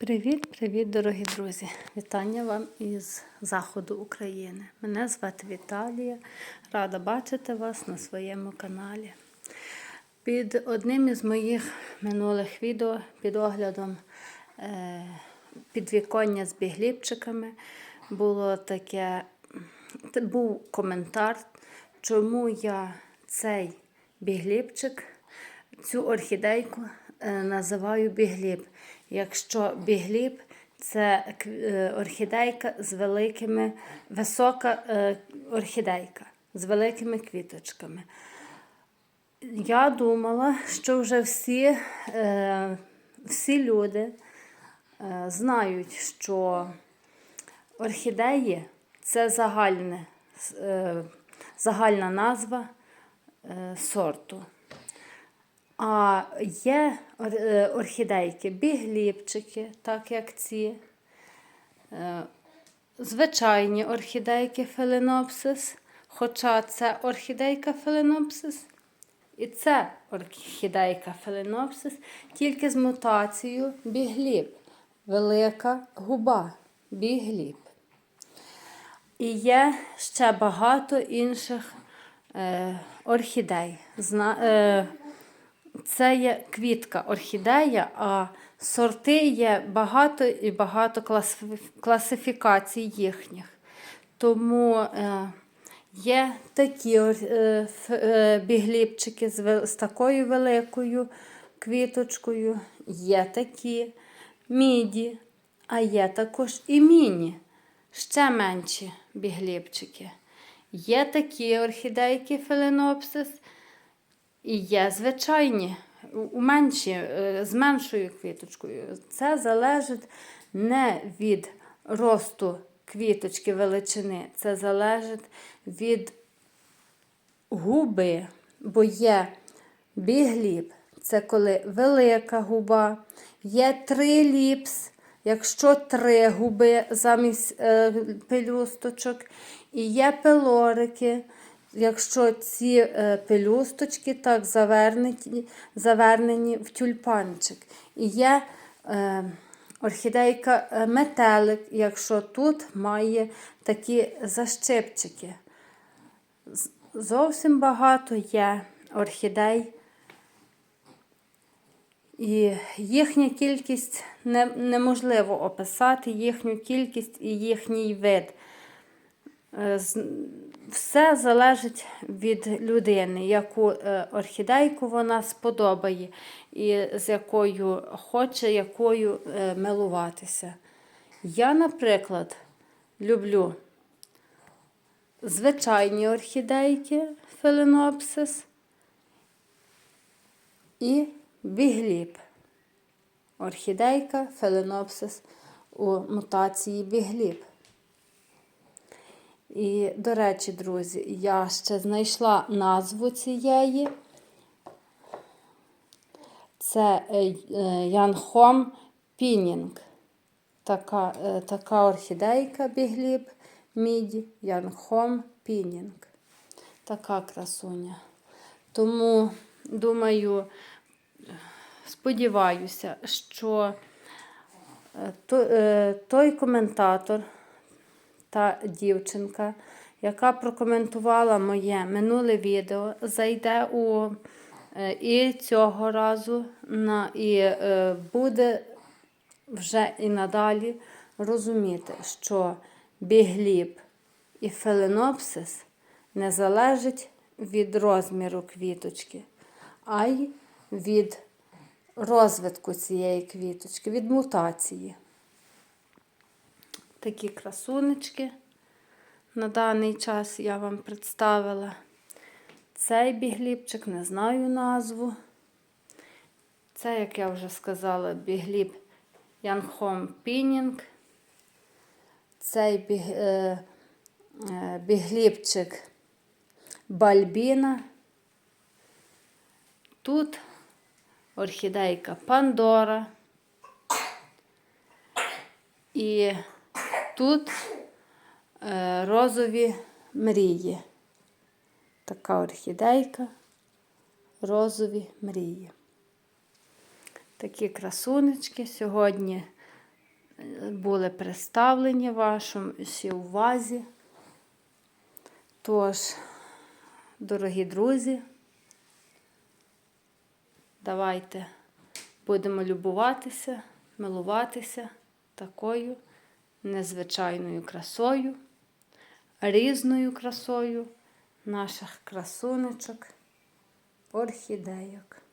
Привіт-привіт, дорогі друзі! Вітання вам із заходу України. Мене звати Віталія. Рада бачити вас на своєму каналі. Під одним із моїх минулих відео під оглядом е, підвіконня з бігліпчиками було таке, був коментар, чому я цей бігліпчик цю орхідейку е, називаю бігліб. Якщо бігліб це е, орхідейка з великими, висока е, орхідейка з великими квіточками. Я думала, що вже всі, е, всі люди знають, що орхідеї це загальне, загальна назва сорту. А є е, орхідейки, бігліпчики, так як ці, е, звичайні орхідейки феленопсис, хоча це орхідейка феленопсис, і це орхідейка феленопсис, тільки з мутацією бігліб, велика губа, бігліб. І є ще багато інших е, орхідей. Це є квітка орхідея, а сорти є багато і багато класифікацій їхніх. Тому е, є такі е, е, бігліпчики з, такою великою квіточкою, є такі міді, а є також і міні, ще менші бігліпчики. Є такі орхідейки феленопсис, і є звичайні, у- е, з меншою квіточкою. Це залежить не від росту квіточки величини, це залежить від губи, бо є бігліп, це коли велика губа, є триліпс, якщо три губи замість е, пелюсточок, і є пелорики. Якщо ці е, пелюсточки так завернені, завернені в тюльпанчик. І є е, орхідейка е, метелик, якщо тут має такі защипчики. Зовсім багато є орхідей. І їхня кількість не, неможливо описати, їхню кількість і їхній вид. Е, Все залежить від людини, яку е, орхідейку вона сподобає, і з якою хоче якою е, милуватися. Я, наприклад, люблю звичайні орхідейки феленопсис і бігліп. Орхідейка феленопсис у мутації бігліп. І, до речі, друзі, я ще знайшла назву цієї. Це е, е, Янхом Пінінг. Така, е, така орхідейка бігліб міді Янхом Пінінг. Така красуня. Тому, думаю, сподіваюся, що той коментатор та дівчинка, яка прокоментувала моє минуле відео, зайде у е, і цього разу на, і е, буде вже і надалі розуміти, що бігліб і феленопсис не залежить від розміру квіточки, а й від розвитку цієї квіточки, від мутації такі красунечки на даний час я вам представила. Цей бігліпчик, не знаю назву. Це, як я вже сказала, бігліп Янхом Пінінг. Цей біг, е, е, бігліпчик Бальбіна. Тут орхідейка Пандора. І тут е, розові мрії. Така орхідейка, розові мрії. Такі красунечки. Сьогодні е, були представлені вашій увазі. Тож, дорогі друзі, давайте будемо любуватися, милуватися такою незвичайною красою, різною красою наших красунечок, орхідейок.